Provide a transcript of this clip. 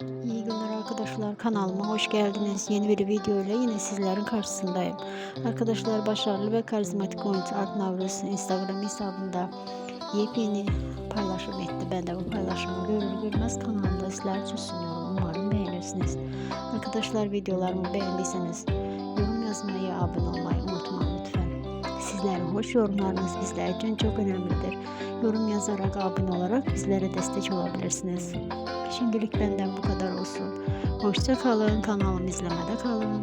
İyi günler arkadaşlar kanalıma hoş geldiniz. Yeni bir video ile yine sizlerin karşısındayım. Arkadaşlar başarılı ve karizmatik oyuncu Art Navruz Instagram hesabında yepyeni paylaşım etti. Ben de bu paylaşımı görür görmez kanalımda sizler için sunuyorum. Umarım beğenirsiniz. Arkadaşlar videolarımı beğendiyseniz yorum yazmayı, abone olmayı unutmayın lütfen. Sizlerin hoş yorumlarınız bizler için çok önemlidir. Yorum yazarak, abone olarak bizlere destek olabilirsiniz. Şimdilik benden bu kadar olsun. Hoşça kalın, kanalımı izlemede kalın.